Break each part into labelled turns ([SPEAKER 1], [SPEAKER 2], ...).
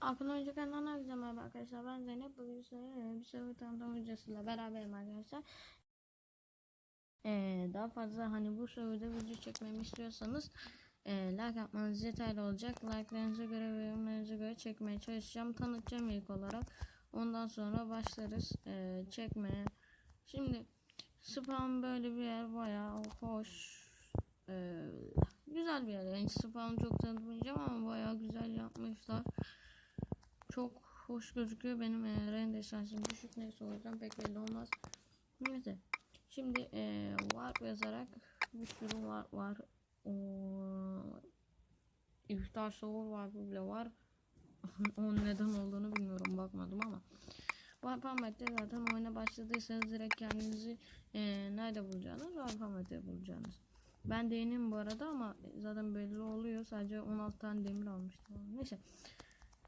[SPEAKER 1] Önce kendinden herkese merhaba arkadaşlar. Ben Zeynep. Bugün size bir soru tanıtım videosuyla beraberim arkadaşlar. Ee, daha fazla hani bu soruda video çekmemi istiyorsanız e, like atmanız yeterli olacak. Like'larınıza göre ve yorumlarınıza göre çekmeye çalışacağım. Tanıtacağım ilk olarak. Ondan sonra başlarız e, çekmeye. Şimdi spam böyle bir yer bayağı hoş. E, güzel bir yer. Yani spam çok tanıtmayacağım ama bayağı güzel yapmışlar çok hoş gözüküyor. Benim e, render şansım düşük neyse o yüzden pek belli olmaz. Neyse. Şimdi e, warp yazarak bir sürü var var. O, iftar soğur var bile var. Onun neden olduğunu bilmiyorum bakmadım ama. Warp Ahmet'te zaten oyuna başladıysanız direkt kendinizi e, nerede bulacağınız Warp Ahmet'te bulacağınız. Ben değinim bu arada ama zaten belli oluyor. Sadece 16 tane demir almıştım. Neyse.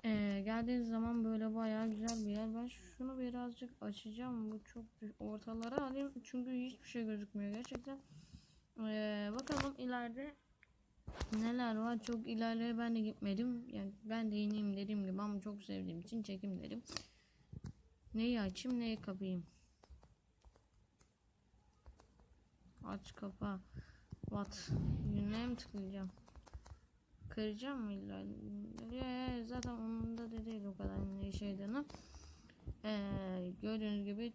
[SPEAKER 1] Ee, geldiğiniz zaman böyle bayağı güzel bir yer. Ben şunu birazcık açacağım. Bu çok ortalara alayım. Çünkü hiçbir şey gözükmüyor gerçekten. Ee, bakalım ileride neler var. Çok ilerlere ben de gitmedim. Yani ben de ineyim dediğim gibi ama çok sevdiğim için çekim dedim. Neyi açayım neyi kapayım. Aç kapa. What? Yünlere mi tıklayacağım? kıracağım mı illa? Ya, zaten onun şeyden ee, gördüğünüz gibi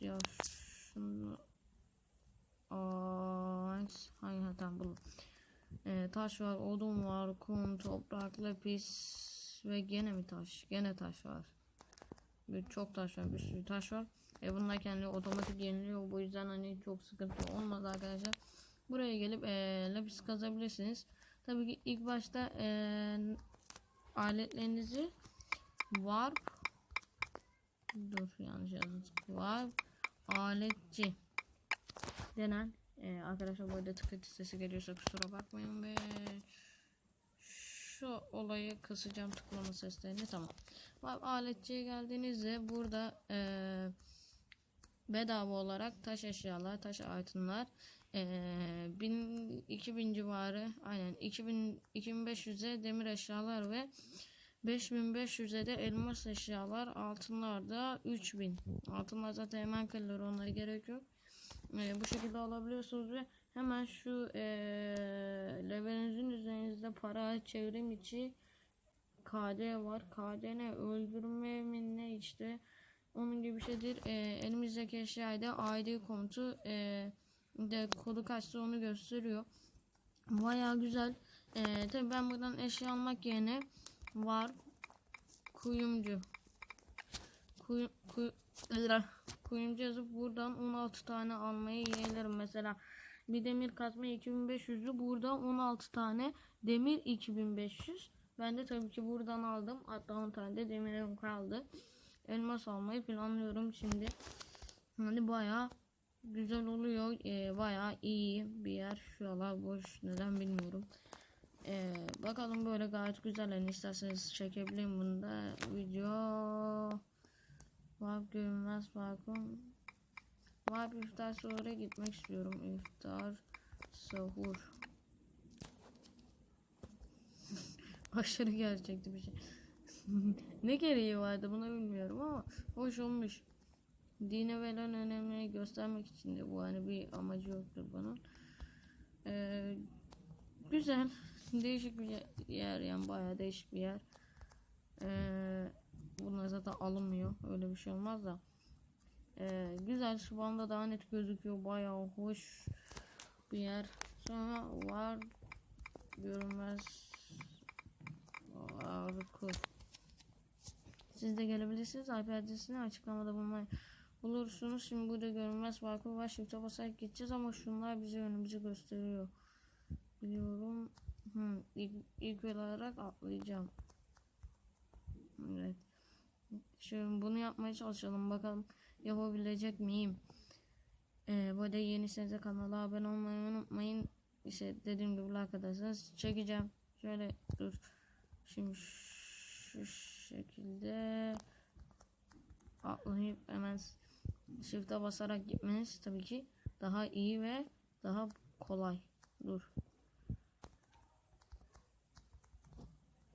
[SPEAKER 1] ya şunu Aa, hangi hatam bu ee, taş var odun var kum toprak lapis ve gene mi taş? Gene taş var. Bir çok taş var bir sürü taş var. E bunlar kendi otomatik yeniliyor. Bu yüzden hani çok sıkıntı olmaz arkadaşlar. Buraya gelip e, lapis kazabilirsiniz. Tabii ki ilk başta e, aletlerinizi warp dur yanlış yazdım. Warp aletçi. Denen e, arkadaşlar bu arada tıkıtı sesi geliyorsa kusura bakmayın ve şu olayı kısacağım tıklama seslerini. Tamam. Aletçiye geldiğinizde burada e, bedava olarak taş eşyalar taş altınlar ee, 1000 2000 civarı aynen 2000 2500'e demir eşyalar ve 5500'e de elmas eşyalar altınlar da 3000 altınlar zaten hemen kırılır onlara gerek yok. Ee, bu şekilde alabiliyorsunuz ve hemen şu ee, levelinizin üzerinizde para çevrim içi KD var. KD ne? Öldürme mi ne işte? Onun gibi bir şeydir. Ee, elimizdeki eşyayı ID komutu eee de kodu kaçtı onu gösteriyor. Baya güzel. Ee, tabi ben buradan eşya almak yerine var kuyumcu kuy, kuy, kuyumcu yazıp buradan 16 tane almayı yeğlerim. Mesela bir demir kazma 2500'lü buradan 16 tane demir 2500 ben de tabii ki buradan aldım hatta 10 tane de demirim kaldı elmas almayı planlıyorum şimdi hani bayağı güzel oluyor. Ee, bayağı iyi bir yer. Şuralar boş. Neden bilmiyorum. Ee, bakalım böyle gayet güzel. Yani isterseniz çekebilirim bunu da. Video Vab görünmez balkon Vab iftar sonra gitmek istiyorum. İftar sahur Aşırı gerçekti bir şey. ne gereği vardı bunu bilmiyorum ama hoş olmuş dine verilen önemini göstermek için de bu hani bir amacı yoktur bunun. Ee, güzel. Değişik bir yer yani bayağı değişik bir yer. Ee, bunlar zaten alınmıyor. Öyle bir şey olmaz da. Ee, güzel. Şu anda daha net gözüküyor. Bayağı hoş bir yer. Sonra var görünmez Arku. Siz de gelebilirsiniz. IP adresini açıklamada bulmayı bulursunuz. Şimdi burada görünmez farkı var. Shift'e basarak gideceğiz ama şunlar bize önümüzü gösteriyor. Biliyorum. Hı, ilk, ilk olarak atlayacağım. Evet. Şimdi bunu yapmaya çalışalım. Bakalım yapabilecek miyim? Ee, bu arada yeniyseniz kanala abone olmayı unutmayın. İşte dediğim gibi arkadaşlar çekeceğim. Şöyle dur. Şimdi şu şekilde atlayıp hemen Shift'e basarak gitmeniz tabii ki daha iyi ve daha kolay. Dur.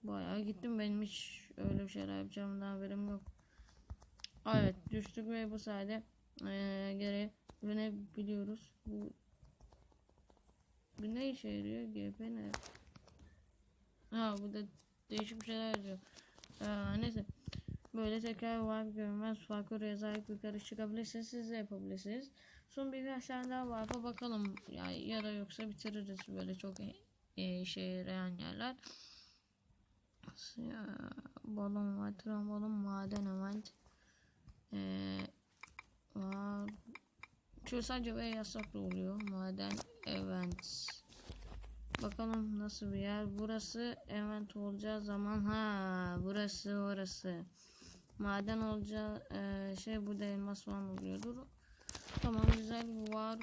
[SPEAKER 1] Bayağı gittim benim hiç öyle bir şeyler yapacağımdan haberim yok. Evet düştük ve bu sayede eee geri dönebiliyoruz. Bu bu ne işe yarıyor? GP ne? Ha bu da değişik bir şeyler yazıyor. Ee, neyse. Böyle tekrar var görünmez farklı rezalet yukarı çıkabilirsiniz. Siz de yapabilirsiniz. Son birkaç tane daha var. Bakalım ya, ya da yoksa bitiririz böyle çok e, işe yarayan yerler. Balon var, trambolin, maden event. Ee. Şu sadece ve yasaklı oluyor. Maden event. Bakalım nasıl bir yer. Burası event olacağı zaman ha burası orası. Maden olacağı e, şey burada elmas falan oluyordur. Tamam güzel var.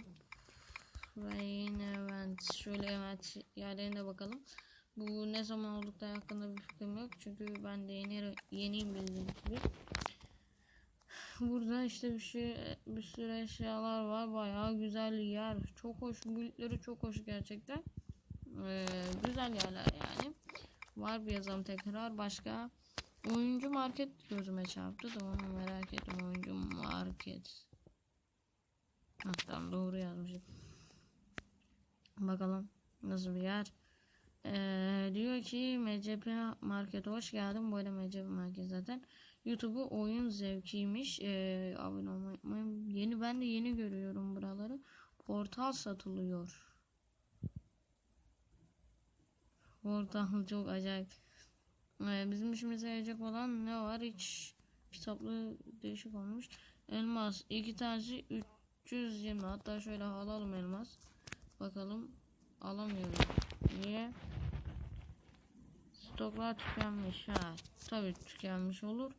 [SPEAKER 1] Yine event. Şöyle event yerlerine bakalım. Bu ne zaman oldukları hakkında bir fikrim yok. Çünkü ben de yeni yeniyim bildiğim gibi. Burada işte bir şey bir sürü eşyalar var. Bayağı güzel yer. Çok hoş. Büyükleri çok hoş gerçekten. Ee, güzel yerler yani. Var bir yazalım tekrar. Başka oyuncu market gözüme çarptı da onu merak ettim. Oyuncu market. Hah, doğru yazmışım. Bakalım nasıl bir yer. Ee, diyor ki MCP Market hoş geldin. Arada MCP Market zaten. YouTube'u oyun zevkiymiş. Ee, abone olmayı. Yeni ben de yeni görüyorum buraları. Portal satılıyor. Portal çok acayip. Ee, bizim işimize yarayacak olan ne var? Hiç kitaplı değişik olmuş. Elmas. iki tanesi 320. Hatta şöyle alalım elmas. Bakalım. Alamıyorum. Niye? Stoklar tükenmiş. Ha. Tabii tükenmiş olur.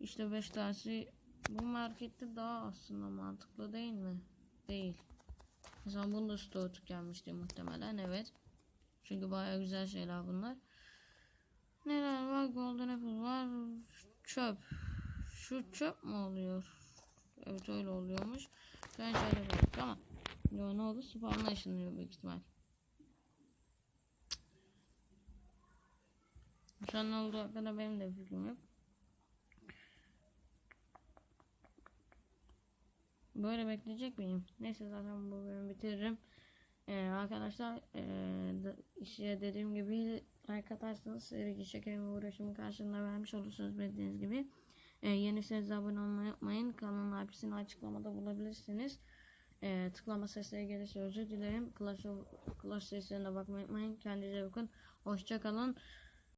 [SPEAKER 1] İşte 5 tanesi bu markette daha aslında mantıklı değil mi? Değil. Mesela bunun da stoğu tükenmişti muhtemelen. Evet. Çünkü baya güzel şeyler bunlar. Neler var? Golden Apple var. Çöp. Şu çöp mü oluyor? Evet öyle oluyormuş. Ben şöyle baktık ama Yo, ne oldu? Spawn'a ışınlıyor büyük ihtimal. Şu an ne olduğu hakkında benim de fikrim yok. Böyle bekleyecek miyim? Neyse zaten bu bölümü bitiririm. Ee, arkadaşlar ee, işte dediğim gibi like atarsanız ilgi çekerim ve uğraşımın karşılığında vermiş olursunuz bildiğiniz gibi. Ee, yeniyseniz abone olmayı unutmayın. Kanalın IP'sini açıklamada bulabilirsiniz. Ee, tıklama sesleri gelirse özür dilerim. Clash, of, Clash seslerine bakmayı unutmayın. Kendinize bakın. Hoşçakalın.